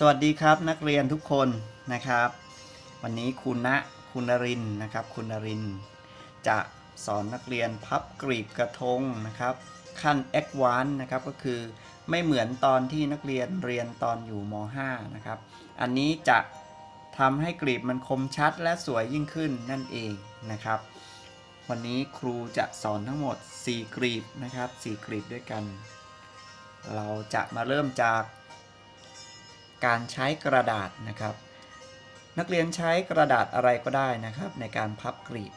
สวัสดีครับนักเรียนทุกคนนะครับ วันนี้คุณณคุณนรินนะครับ คุณนริน จะสอนนักเรียนพับกรีบกระทงนะครับ ขั้น a d v a n c e นะครับก็คือไม่เหมือนตอนที่นักเรียนเรียนตอนอยู่ม .5 นะครับ อันนี้จะทำให้กรีบมันคมชัดและสวยยิ่งขึ้นนั่นเองนะครับ วันนี้ครูจะสอนทั้งหมด 4 กรีบนะครับ 4 กรีบด้วยกัน เราจะมาเริ่มจาก การใช้กระดาษนะครับ นักเรียนใช้กระดาษอะไรก็ได้นะครับ ในการพับกรีบ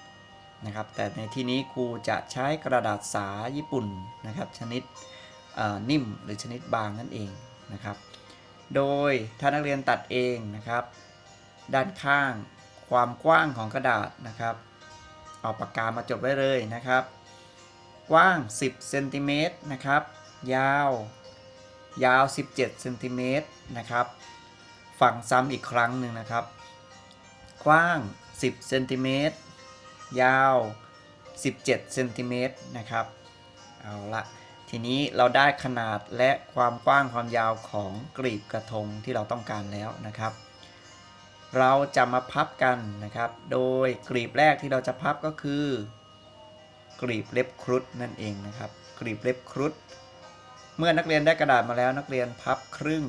นะครับ แต่ในที่นี้ครูจะใช้กระดาษสาญี่ปุ่นนะครับ ชนิดนิ่มหรือชนิดบางนั่นเองนะครับ โดยถ้านักเรียนตัดเองนะครับ ด้านข้างความกว้างของกระดาษนะครับ เอาปากกามาจดไว้เลยนะครับ กว้าง 10เซนติเมตรนะครับ ยาว ยาว 17เซนติเมตรนะครับ ฝั่งซ้ำอีกครั้งหนึ่งนะครับ กว้าง 10เซนติเมตร ยาว 17เซนติเมตรนะครับ เอาละทีนี้เราได้ขนาดและความกว้างความยาวของกรีบกระทงที่เราต้องการแล้วนะครับ เราจะมาพับกันนะครับ โดยกรีบแรกที่เราจะพับก็คือกรีบเล็บครุฑนั่นเองนะครับกรีบเล็บครุฑ เมื่อนักเรียนได้กระดาษมาแล้วนักเรียนพับครึ่ง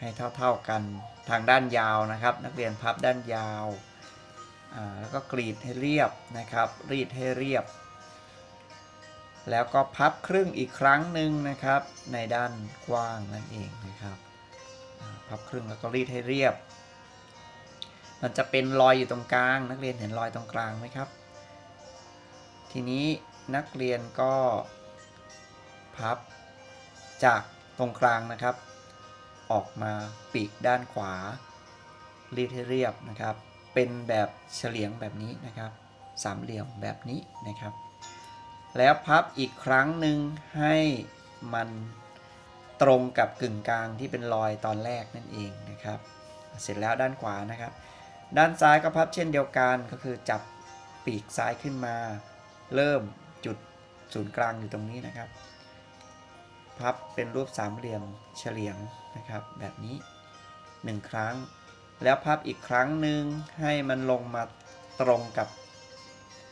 ให้เท่าๆกันทางด้านยาวนะครับ นักเรียนพับด้านยาวแล้วก็กรีดให้เรียบนะครับ รีดให้เรียบ แล้วก็พับครึ่งอีกครั้งหนึ่งนะครับ ในด้านกว้างนั่นเองนะครับพับครึ่งแล้วก็รีดให้เรียบ มันจะเป็นรอยอยู่ตรงกลาง นักเรียนเห็นรอยตรงกลางไหมครับ ทีนี้นักเรียนก็พับ จากตรงกลางนะครับ ออกมาปีกด้านขวารีดให้เรียบนะครับ เป็นแบบเฉลียงแบบนี้นะครับ สามเหลี่ยมแบบนี้นะครับ แล้วพับอีกครั้งหนึ่งให้มันตรงกับกึ่งกลางที่เป็นรอยตอนแรกนั่นเองนะครับ เสร็จแล้วด้านขวานะครับ ด้านซ้ายก็พับเช่นเดียวกันก็คือจับปีกซ้ายขึ้นมา เริ่มจุดศูนย์กลางอยู่ตรงนี้นะครับ พับเป็นรูปสามเหลี่ยมเฉลียงนะครับ แบบนี้ 1 ครั้ง แล้วพับอีกครั้งหนึ่งให้มันลงมาตรงกับ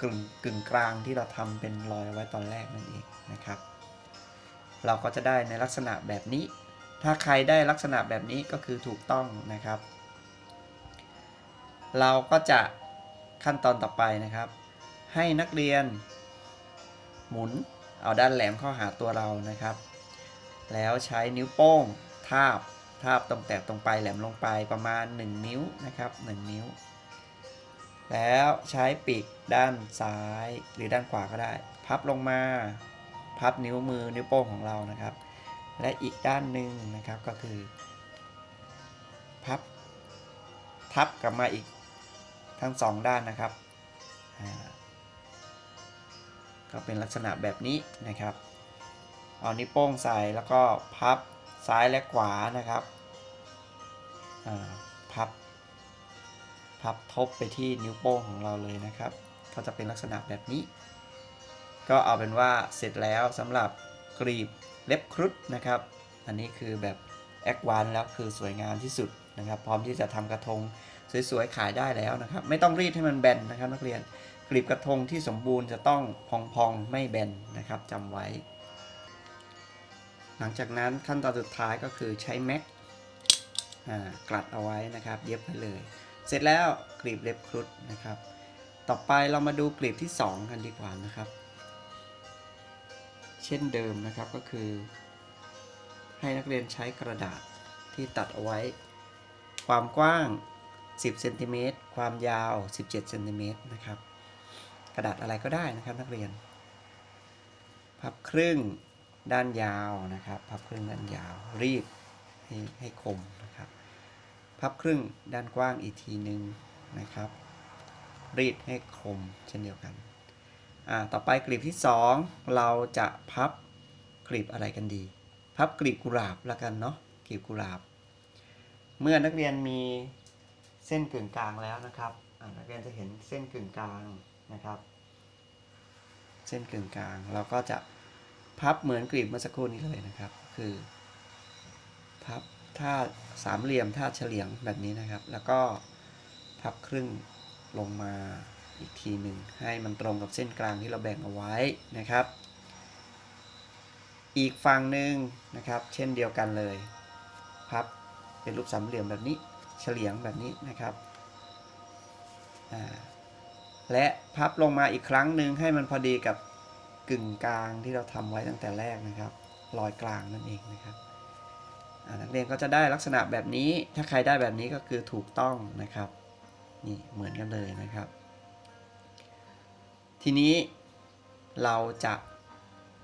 กึ่งกึ่งกลางที่เราทำเป็นรอยไว้ตอนแรกนั่นเองนะครับ เราก็จะได้ในลักษณะแบบนี้ ถ้าใครได้ลักษณะแบบนี้ก็คือถูกต้องนะครับ เราก็จะขั้นตอนต่อไปนะครับ ให้นักเรียนหมุนเอาด้านแหลมเข้าหาตัวเรานะครับ แล้วใช้นิ้วโป้งทาบทาบตรงแตะตรงปลายแหลมลงไปประมาณ 1 นิ้วนะครับ 1 นิ้ว แล้วใช้ปีกด้านซ้ายหรือด้านขวาก็ได้ พับลงมา พับนิ้วมือนิ้วโป้งของเรานะครับ และอีกด้านหนึ่งนะครับก็คือ พับ ทับกลับมาอีกทั้งสองด้านนะครับ ก็เป็นลักษณะแบบนี้นะครับ เอานิ้วโป้งใส่แล้วก็พับซ้ายและขวานะครับพับ พับทบไปที่นิ้วโป้งของเราเลยนะครับ ก็จะเป็นลักษณะแบบนี้ ก็เอาเป็นว่าเสร็จแล้วสำหรับกรีบเล็บครุฑนะครับ อันนี้คือแบบแอควานแล้วคือสวยงามที่สุดนะครับ พร้อมที่จะทำกระทงสวยๆขายได้แล้วนะครับ ไม่ต้องรีดให้มันแบนนะครับ นักเรียนกรีบกระทงที่สมบูรณ์จะต้องพองๆไม่แบนนะครับจำไว้ หลังจากนั้นขั้นตอนสุดท้ายก็คือใช้แม็กกลัดเอาไว้นะครับ เย็บไปเลย เสร็จแล้วกรีบเล็บครุฑนะครับ ต่อไปเรามาดูกรีบที่ 2 กันดีกว่านะครับ เช่นเดิมนะครับก็คือ ให้นักเรียนใช้กระดาษที่ตัดเอาไว้ ความกว้าง 10เซนติเมตรความยาว 17เซนติเมตรนะครับ กระดาษอะไรก็ได้นะครับนักเรียน พับครึ่ง ด้านยาวนะครับ พับครึ่งด้านยาว รีบให้ให้คมนะครับ พับครึ่งด้านกว้างอีกทีหนึ่งนะครับ รีดให้คมเช่นเดียวกันอ่าต่อไปกลีบที่ 2 เราจะพับกลีบอะไรกันดี พับกลีบกุหลาบละกันเนาะกลีบกุหลาบ เมื่อนักเรียนมีเส้นกึ่งกลางแล้วนะครับนักเรียนจะเห็นเส้นกึ่งกลางนะครับ เส้นกึ่งกลางเราก็จะ พับเหมือนกลีบเมื่อสักครู่นี้เลยนะครับ คือพับท่าสามเหลี่ยมท่าเฉลียงแบบนี้นะครับ แล้วก็พับครึ่งลงมาอีกทีหนึ่งให้มันตรงกับเส้นกลางที่เราแบ่งเอาไว้นะครับ อีกฝั่งหนึ่งนะครับ เช่นเดียวกันเลย พับเป็นรูปสามเหลี่ยมแบบนี้เฉลียงแบบนี้นะครับและพับลงมาอีกครั้งหนึ่งให้มันพอดีกับ กึ่งกลางที่เราทำไว้ตั้งแต่แรกนะครับรอยกลางนั่นเองนะครับนักเรียนก็จะได้ลักษณะแบบนี้ ถ้าใครได้แบบนี้ก็คือถูกต้องนะครับ นี่เหมือนกันเลยนะครับ ทีนี้เราจะ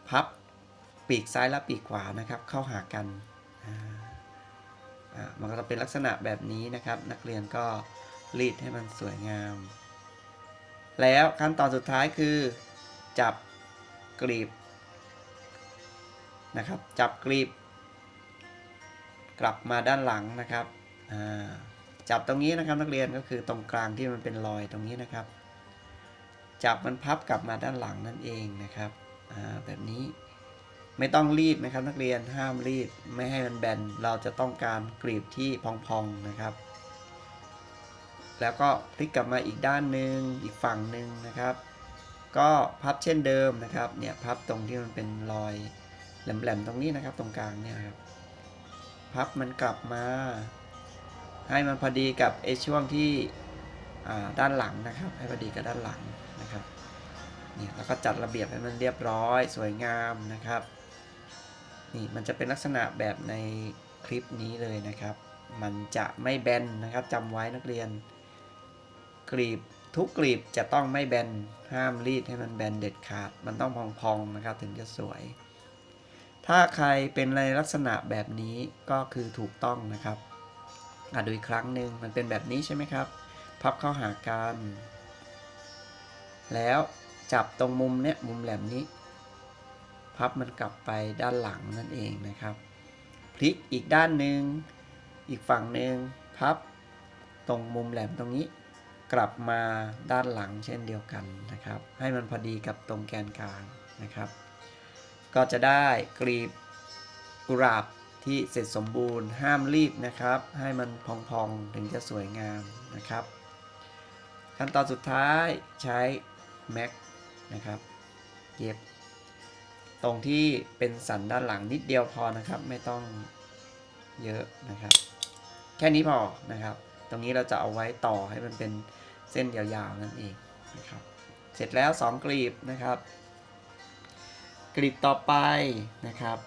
พับปีกซ้ายและปีกขวานะครับเข้าหากัน มันก็จะเป็นลักษณะแบบนี้นะครับ นักเรียนก็รีดให้มันสวยงาม แล้วขั้นตอนสุดท้ายคือจับ กรีบนะครับ จับกรีบ กลับมาด้านหลังนะครับจับตรงนี้นะครับนักเรียนก็คือตรงกลางที่มันเป็นรอยตรงนี้นะครับ จับมันพับกลับมาด้านหลังนั่นเองนะครับแบบนี้ไม่ต้องรีดนะครับ นักเรียนห้ามรีดไม่ให้มันแบนเราจะต้องการกรีบที่พองๆนะครับ แล้วก็พลิกกลับมาอีกด้านหนึ่งอีกฝั่งหนึ่งนะครับ ก็พับเช่นเดิมนะครับเนี่ยพับตรงที่มันเป็นรอยแหลมๆตรงนี้นะครับ ตรงกลางเนี่ยครับพับมันกลับมา ให้มันพอดีกับไอช่วงที่ด้านหลังนะครับ ให้พอดีกับด้านหลังนะครับเนี่ยแล้วก็จัดระเบียบให้มันเรียบร้อย สวยงามนะครับนี่มันจะเป็นลักษณะแบบในคลิปนี้เลยนะครับ มันจะไม่แบนนะครับจำไว้นักเรียนกรีบ ทุกกรีบจะต้องไม่แบน ห้ามรีดให้มันแบนเด็ดขาด มันต้องพองๆนะครับ ถึงจะสวย ถ้าใครเป็นในลักษณะแบบนี้ก็คือถูกต้องนะครับอะดูอีกครั้งหนึ่งมันเป็นแบบนี้ใช่ไหมครับ พับเข้าหากัน แล้วจับตรงมุมเนี้ยมุมแหลมนี้ พับมันกลับไปด้านหลังนั่นเองนะครับ พลิกอีกด้านหนึ่งอีกฝั่งหนึ่งพับตรงมุมแหลมตรงนี้ กลับมาด้านหลังเช่นเดียวกันนะครับ ให้มันพอดีกับตรงแกนกลางนะครับ ก็จะได้กรีบกุหลาบที่เสร็จสมบูรณ์ห้ามรีบนะครับ ให้มันพองๆถึงจะสวยงามนะครับ ขั้นตอนสุดท้ายใช้แม็กนะครับเย็บตรงที่เป็นสันด้านหลังนิดเดียวพอนะครับ ไม่ต้องเยอะนะครับ แค่นี้พอนะครับ ตรงนี้เราจะเอาไว้ต่อให้มันเป็น เส้นยาวๆนั่นเองนะครับ เสร็จแล้ว 2 กลีบนะครับ กลีบต่อไปนะครับ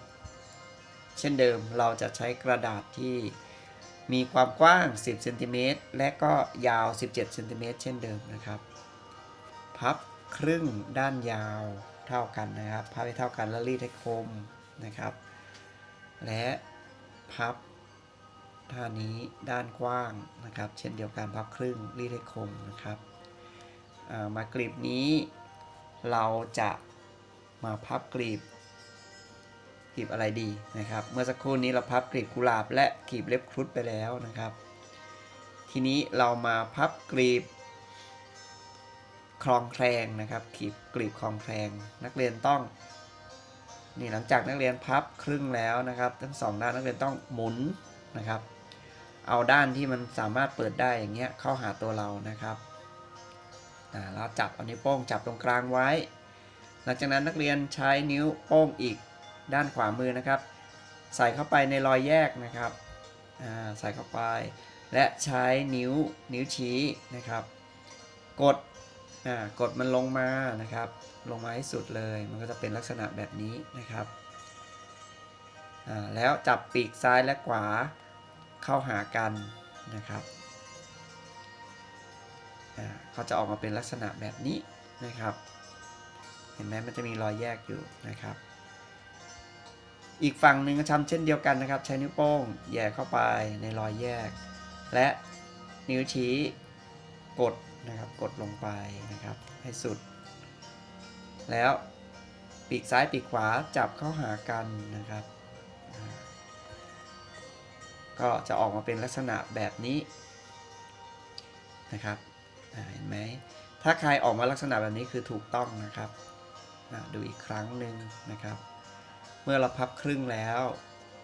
เช่นเดิมเราจะใช้กระดาษที่มีความกว้าง 10 เซนติเมตรและก็ยาว 17 เซนติเมตรเช่นเดิมนะครับ พับครึ่งด้านยาวเท่ากันนะครับ พับให้เท่ากันแล้วรีดให้คมนะครับ และพับ ท่านี้ด้านกว้างนะครับ เช่นเดียวกันพับครึ่งรีดให้คมนะครับามากรีบนี้เราจะมาพับกรีบกรีบอะไรดีนะครับ เมื่อสักครู่นี้เราพับกรีบกุหลาบและกรีบเล็บครุฑไปแล้วนะครับ ทีนี้เรามาพับกรีบคลองแคลงนะครับกรีบกรีบคลองแคลงนักเรียนต้องนี่หลังจากนักเรียนพับครึ่งแล้วนะครับ ทั้งสองด้านนักเรียนต้องหมุนนะครับ เอาด้านที่มันสามารถเปิดได้อย่างเงี้ยเข้าหาตัวเรานะครับอ่าแล้วจับเอานิ้วโป้งจับตรงกลางไว้ หลังจากนั้นนักเรียนใช้นิ้วโป้งอีกด้านขวามือนะครับ ใส่เข้าไปในรอยแยกนะครับใส่เข้าไป และใช้นิ้วนิ้วชี้นะครับ กดกดมันลงมานะครับ ลงมาให้สุดเลย มันก็จะเป็นลักษณะแบบนี้นะครับแล้วจับปีกซ้ายและขวา เข้าหากันนะครับเขาจะออกมาเป็นลักษณะแบบนี้นะครับ เห็นไหมมันจะมีรอยแยกอยู่นะครับ อีกฝั่งหนึ่งก็ทำเช่นเดียวกันนะครับ ใช้นิ้วโป้งแย่เข้าไปในรอยแยก และนิ้วชี้กดนะครับ กดลงไปนะครับ ให้สุด แล้วปีกซ้ายปีกขวาจับเข้าหากันนะครับ ก็จะออกมาเป็นลักษณะแบบนี้นะครับเห็นไหมถ้าใครออกมาลักษณะแบบนี้คือถูกต้องนะครับดูอีกครั้งหนึ่งนะครับ เมื่อเราพับครึ่งแล้ว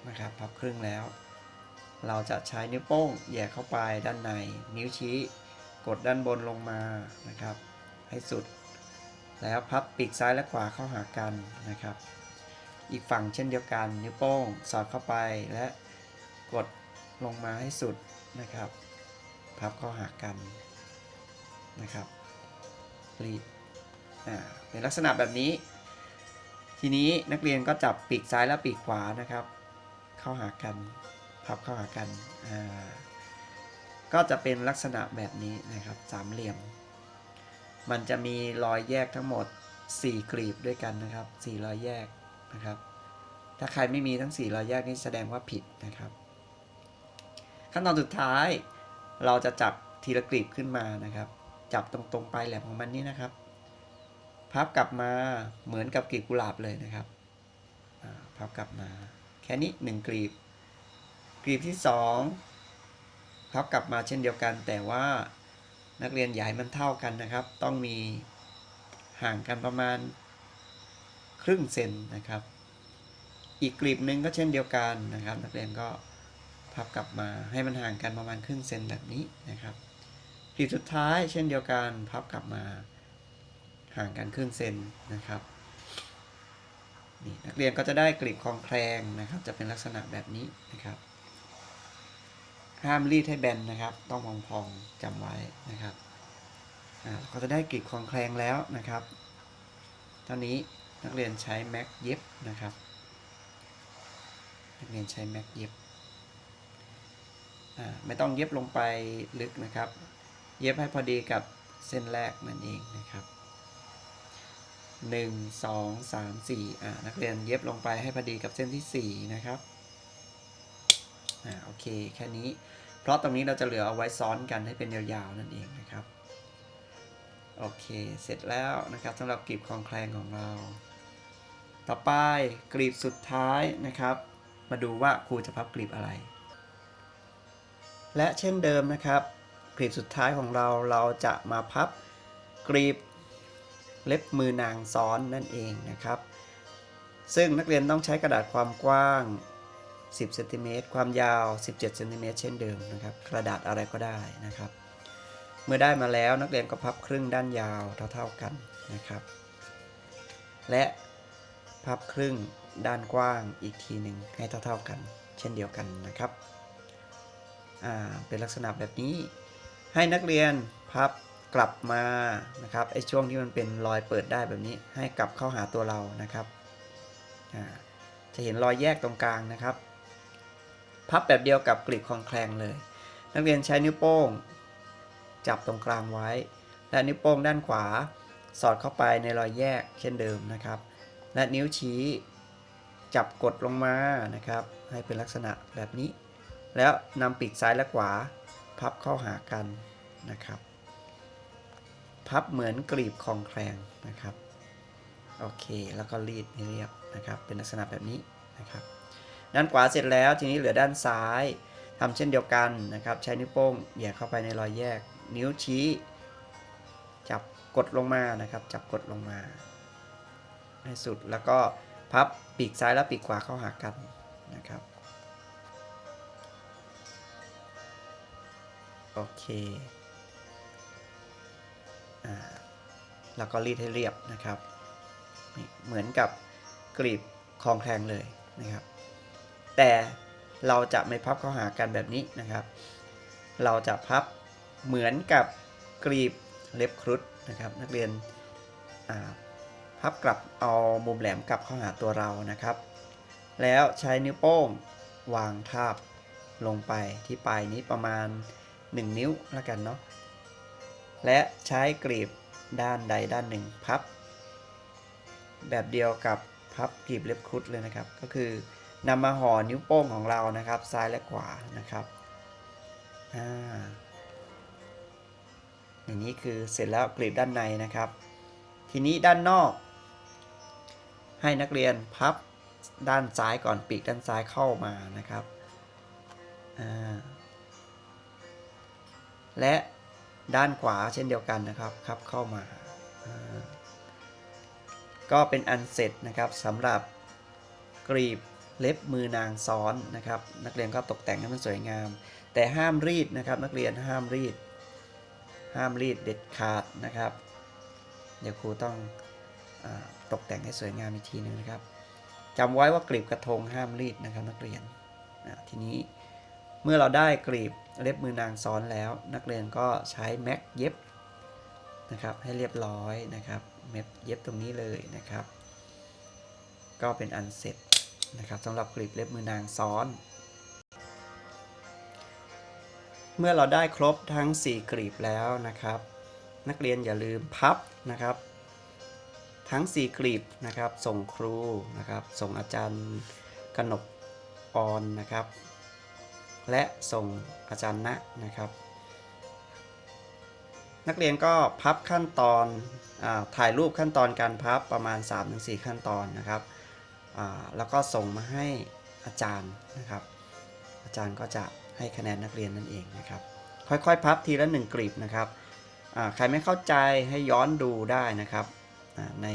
นะครับพับครึ่งแล้ว เราจะใช้นิ้วโป้งแย่เข้าไปด้านใน นิ้วชี้กดด้านบนลงมานะครับ ให้สุด แล้วพับปีกซ้ายและขวาเข้าหากันนะครับ อีกฝั่งเช่นเดียวกัน นิ้วโป้งสอดเข้าไปและกด ลงมาให้สุดนะครับพับเข้าหากันนะครับรีดอ่าเป็นลักษณะแบบนี้ ทีนี้นักเรียนก็จับปีกซ้ายและปีกขวานะครับ เข้าหากัน พับเข้าหากันอ่าก็จะเป็นลักษณะแบบนี้นะครับสามเหลี่ยม มันจะมีรอยแยกทั้งหมด 4 กลีบด้วยกันนะครับ4รอยแยกนะครับ ถ้าใครไม่มีทั้ง 4 รอยแยกนี่แสดงว่าผิดนะครับ ขั้นตอนสุดท้าย เราจะจับทีละกลีบขึ้นมานะครับ จับตรงๆปลายแหลมของมันนี่นะครับ พับกลับมาเหมือนกับกลีบกุหลาบเลยนะครับพับกลับมา แค่นี้1กลีบ กลีบที่ 2 พับกลับมาเช่นเดียวกัน แต่ว่านักเรียนใหญ่มันเท่ากันนะครับ ต้องมีห่างกันประมาณครึ่งเซนนะครับ อีกกลีบหนึ่งก็เช่นเดียวกันนะครับ นักเรียนก็ พับกลับมาให้มันห่างกันประมาณครึ่งเซนแบบนี้นะครับกลีบสุดท้ายเช่นเดียวกันพับกลับมา ห่างกันครึ่งเซนนะครับนี่นักเรียนก็จะได้กลีบคลองแคลงนะครับ จะเป็นลักษณะแบบนี้นะครับ ห้ามรีดให้แบนนะครับ ต้องพองๆจำไว้นะครับอ่าก็จะได้กลีบคลองแคลงแล้วนะครับตอนนี้นักเรียนใช้แม็กเย็บนะครับ นักเรียนใช้แม็กเย็บ ไม่ต้องเย็บลงไปลึกนะครับ เย็บให้พอดีกับเส้นแรกนั่นเองนะครับหนึ่งสองสามสี่านักเรียนเย็บลงไปให้พอดีกับเส้นที่สี่นะครับอ่าโอเคแค่นี้ เพราะตรงนี้เราจะเหลือเอาไว้ซ้อนกันให้เป็นยาวๆนั่นเองนะครับ โอเคเสร็จแล้วนะครับสำหรับกลีบคลองแคลงของเรา ต่อไปกลีบสุดท้ายนะครับ มาดูว่าครูจะพับกลีบอะไร และเช่นเดิมนะครับกลีบสุดท้ายของเราเราจะมาพับกลีบเล็บมือนางซ้อนนั่นเองนะครับ ซึ่งนักเรียนต้องใช้กระดาษความกว้าง 10เซนติเมตรความยาว 17เซนติเมตรเช่นเดิมนะครับ กระดาษอะไรก็ได้นะครับ เมื่อได้มาแล้วนักเรียนก็พับครึ่งด้านยาวเท่าๆกันนะครับ และพับครึ่งด้านกว้างอีกทีหนึ่งให้เท่าๆกัน เช่นเดียวกันนะครับ อ่าเป็นลักษณะแบบนี้ ให้นักเรียนพับกลับมานะครับไอ้ช่วงที่มันเป็นรอยเปิดได้แบบนี้ ให้กลับเข้าหาตัวเรานะครับอ่าจะเห็นรอยแยกตรงกลางนะครับ พับแบบเดียวกับกลีบคลองแคลงเลย นักเรียนใช้นิ้วโป้ง จับตรงกลางไว้ และนิ้วโป้งด้านขวา สอดเข้าไปในรอยแยกเช่นเดิมนะครับ และนิ้วชี้จับกดลงมานะครับ ให้เป็นลักษณะแบบนี้ แล้วนำปีกซ้ายและขวา พับเข้าหากันนะครับ พับเหมือนกลีบคลองแคลงนะครับ โอเค แล้วก็รีดให้เรียบนะครับ เป็นลักษณะแบบนี้นะครับ ด้านขวาเสร็จแล้วทีนี้เหลือด้านซ้ายทำเช่นเดียวกันนะครับ ใช้นิ้วโป้งแหย่เข้าไปในรอยแยก นิ้วชี้ จับกดลงมานะครับ จับกดลงมา ให้สุดแล้วก็พับปีกซ้ายและปีกขวาเข้าหากันนะครับ โอเคอ่าแล้วก็รีดให้เรียบนะครับเหมือนกับกลีบคลองแคลงเลยนะครับ แต่เราจะไม่พับเข้าหากันแบบนี้นะครับ เราจะพับเหมือนกับกลีบเล็บครุฑนะครับ นักเรียนพับกลับเอามุมแหลมกลับเข้าหาตัวเรานะครับ แล้วใช้นิ้วโป้งวางทาบลงไปที่ปลายนี้ประมาณ 1 นิ้วแล้วกันเนาะและใช้กลีบด้านใดด้านหนึ่งพับ แบบเดียวกับพับกลีบเล็บครุฑเลยนะครับ ก็คือนำมาห่อนิ้วโป้งของเรานะครับ ซ้ายและขวานะครับอ่าอย่างนี้คือเสร็จแล้วกลีบด้านในนะครับ ทีนี้ด้านนอก ให้นักเรียนพับด้านซ้ายก่อนปีกด้านซ้ายเข้ามานะครับอ่า และด้านขวาเช่นเดียวกันนะครับครับเข้ามา ก็เป็นอันเสร็จนะครับสำหรับกรีบเล็บมือนางซ้อนนะครับ นักเรียนก็ตกแต่งให้มันสวยงาม แต่ห้ามรีดนะครับ นักเรียนห้ามรีด ห้ามรีดเด็ดขาดนะครับ เดี๋ยวครูต้องอตกแต่งให้สวยงามอีกทีหนึ่งนะครับจำไว้ว่ากลีบกระทงห้ามรีดนะครับนักเรียนทีนี้เมื่อเราได้กลีบ เล็บมือนางซ้อนแล้ว นักเรียนก็ใช้แม็กเย็บนะครับให้เรียบร้อยนะครับแม็กเย็บตรงนี้เลยนะครับ ก็เป็นอันเสร็จนะครับสำหรับกลีบเล็บมือนางซ้อน เมื่อเราได้ครบทั้ง 4 กลีบแล้วนะครับ นักเรียนอย่าลืมพับนะครับ ทั้ง 4 กลีบนะครับ ส่งครูนะครับ ส่งอาจารย์กนกออนนะครับ และส่งอาจารย์ณนะครับ นักเรียนก็พับขั้นตอนอถ่ายรูปขั้นตอนการพับประมาณ 3-4 ขั้นตอนนะครับแล้วก็ส่งมาให้อาจารย์นะครับ อาจารย์ก็จะให้คะแนนนักเรียนนั่นเองนะครับ ค่อยๆ พับทีละหนึ่งกลีบนะครับใครไม่เข้าใจให้ย้อนดูได้นะครับใน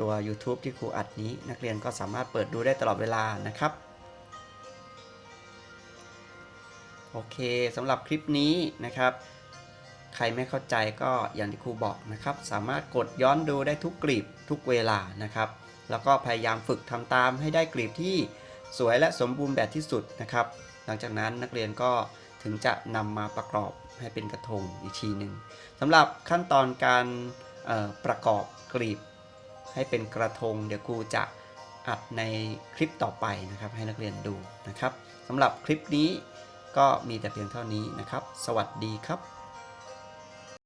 ตัว YouTube ที่ครูอัดนี้ นักเรียนก็สามารถเปิดดูได้ตลอดเวลานะครับ อเคสำหรับคลิปนี้นะครับ ใครไม่เข้าใจก็อย่างที่ครูบอกนะครับ สามารถกดย้อนดูได้ทุกกลีบทุกเวลานะครับ แล้วก็พยายามฝึกทำตามให้ได้กลีบที่สวยและสมบูรณ์แบบที่สุดนะครับ หลังจากนั้นนักเรียนก็ถึงจะนำมาประกอบให้เป็นกระทงอีกทีหนึ่งสำหรับขั้นตอนการประกอบกลีบ ให้เป็นกระทง เดี๋ยวครูจะอัดในคลิปต่อไปนะครับ ให้นักเรียนดูนะครับสำหรับคลิปนี้ ก็มีแต่เพียงเท่านี้นะครับ สวัสดีครับ